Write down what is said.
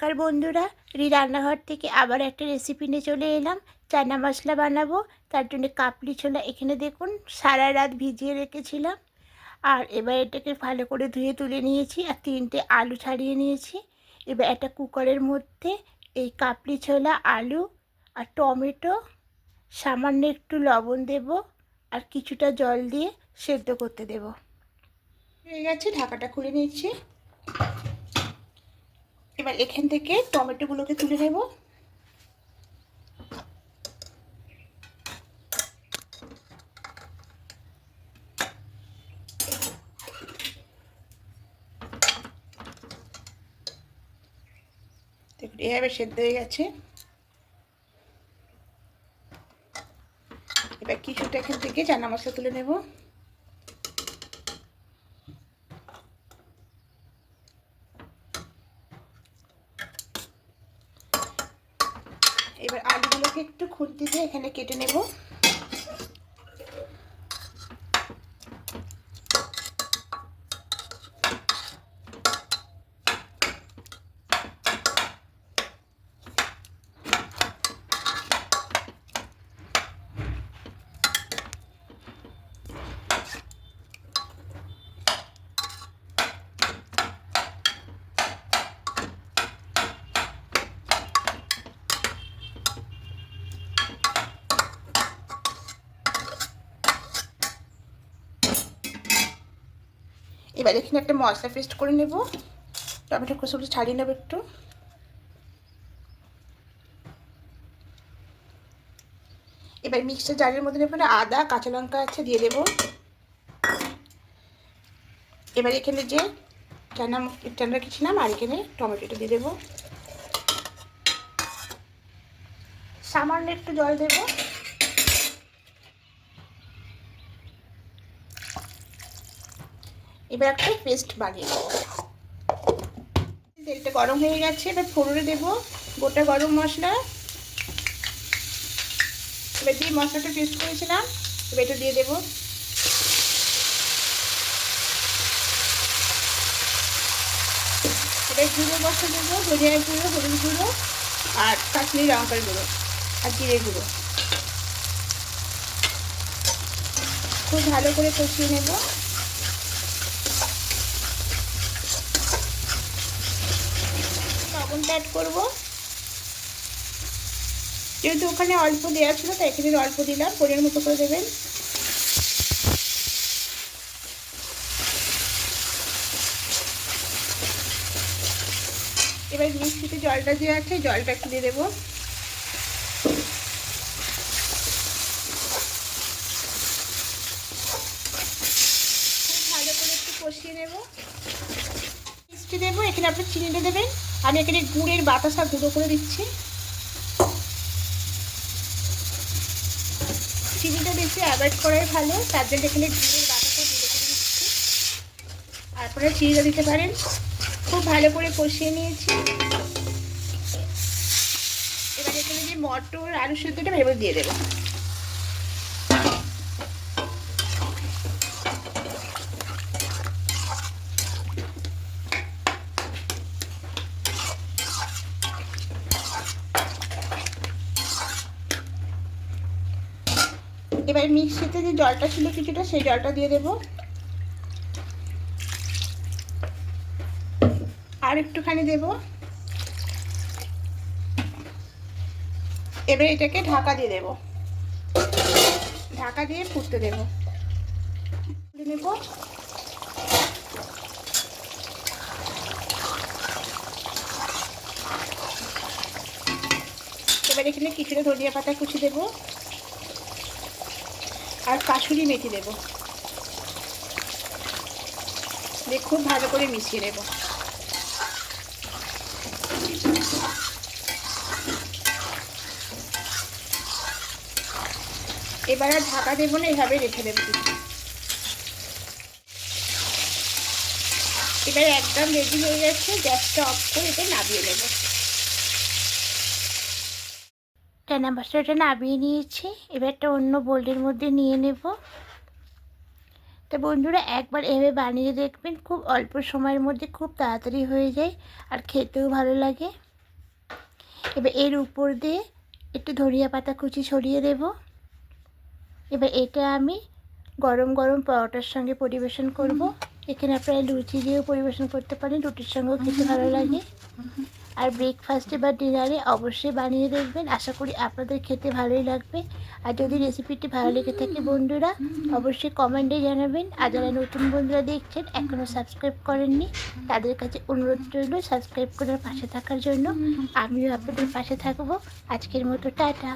নমস্কার বন্ধুরা, রি রান্নাঘর থেকে আবার একটা রেসিপি নিয়ে চলে এলাম। চানা মশলা বানাবো, তার জন্য কাপলি ছোলা এখানে দেখুন, সারা রাত ভিজিয়ে রেখেছিলাম। আর এবার এটাকে ভালো করে ধুয়ে তুলে নিয়েছি আর তিনটে আলু ছাড়িয়ে নিয়েছি। এবার একটা কুকারের মধ্যে এই কাপলি ছোলা, আলু আর টমেটো, সামান্য একটু লবণ দেব আর কিছুটা জল দিয়ে সেদ্ধ করতে দেব। হয়ে গেছে, ঢাকাটা খুলে নিচ্ছি। এবার এখান থেকে টমেটোগুলোকে তুলে নেব। এভাবে সেদ্ধ হয়ে গেছে। এবার কিছুটা এখান থেকে চানা মশলা তুলে নেব। এবার আলুগুলোকে একটু খুন্তি দিয়ে এখানে কেটে নেব। এবার এখানে একটা মশলা পেস্ট করে নেব। টমেটো কষুগুলো ছাড়িয়ে নেব একটু। এবার মিক্সচার জারের মধ্যে নেব আদা, কাঁচা লঙ্কা আছে, দিয়ে দেব। এবার এখানে যে টানা চানা রেখেছিলাম, আর এখানে টমেটোটা দিয়ে দেবো। সামান্য একটু জল দেবো। এবার একটা পেস্ট বানিয়ে নেব। তেলটা গরম হয়ে গেছে, এবার ফোড়নে দেব গোটা গরম মশলা। এবার দিয়ে মশলাটা পেস্ট করেছিলাম, এবার এটা দিয়ে দেবো। এবার গুঁড়ো মশলা দেবো, ধনিয়া গুঁড়ো, হলুদ গুঁড়ো, আর কাশ্মীরি লঙ্কার গুঁড়ো, আর জিরে গুঁড়ো। খুব ভালো করে কষিয়ে নেব। লবণটা অ্যাড করব। যেহেতু ওখানে অল্প দেওয়া ছিল, তাই এখানে অল্প দিলাম পরিমাণ মতো করে দেবেন। এবার মিষ্টিতে জলটা দেওয়া আছে, জলটা একটু দিয়ে দেবো। ভালো করে একটু কষিয়ে নেব। মিষ্টি দেবো, এখানে আপনি চিনিটা দেবেন। আমি এখানে গুড়ের বাতাসা গুঁড়ো করে দিচ্ছি। চিনিটা বেশি অ্যাভয়েড করাই ভালো, তার জন্য এখানে গুড়ের বাতাসা গুঁড়ো করে দিচ্ছি। আপনারা চিনিটা দিতে পারেন। খুব ভালো করে কষিয়ে নিয়েছি। এবার এখানে যে মটর আলু সেদ্ধটা ভেবে দিয়ে দেবো। এবার মিক্সিতে যে জলটা ছিল কিছুটা, সেই জলটা দিয়ে দেব। আর একটুখানি দেব। এবার এটাকে ঢাকা দিয়ে দেব। ঢাকা দিয়ে ফুটতে দেব। নেব এবার এখানে কিছুটা ধনিয়া পাতা কুচি দেবো। আর কাশুরি মেথি দেব। খুব ভালো করে মিশিয়ে নেব। এবার আর ঢাকা দেবো না, এভাবে রেখে দেবো এবার একদম রেডি হয়ে গেছে, গ্যাসটা অফ করে এটা নামিয়ে নেব। চানা মশলাটা নামিয়ে নিয়েছি। এবার একটা অন্য বোল্ডের মধ্যে নিয়ে নেব। তো বন্ধুরা, একবার এভাবে বানিয়ে দেখবেন, খুব অল্প সময়ের মধ্যে খুব তাড়াতাড়ি হয়ে যায় আর খেতেও ভালো লাগে। এবার এর উপর দিয়ে একটু ধনিয়া পাতা কুচি ছড়িয়ে দেব। এবার এটা আমি গরম গরম পরোটার সঙ্গে পরিবেশন করব। এখানে আপনারা লুচি দিয়েও পরিবেশন করতে পারেন, রুটির সঙ্গেও খেতে ভালো লাগে। আর ব্রেকফাস্টে বা ডিনারে অবশ্যই বানিয়ে দেখবেন। আশা করি আপনাদের খেতে ভালোই লাগবে। আর যদি রেসিপিটি ভালো লেগে থাকে বন্ধুরা, অবশ্যই কমেন্টে জানাবেন। আর যারা নতুন বন্ধুরা দেখছেন এখনও সাবস্ক্রাইব করেননি, তাদের কাছে অনুরোধ রইল সাবস্ক্রাইব করার পাশে থাকার জন্য। আমিও আপনাদের পাশে থাকব। আজকের মতো টাটা।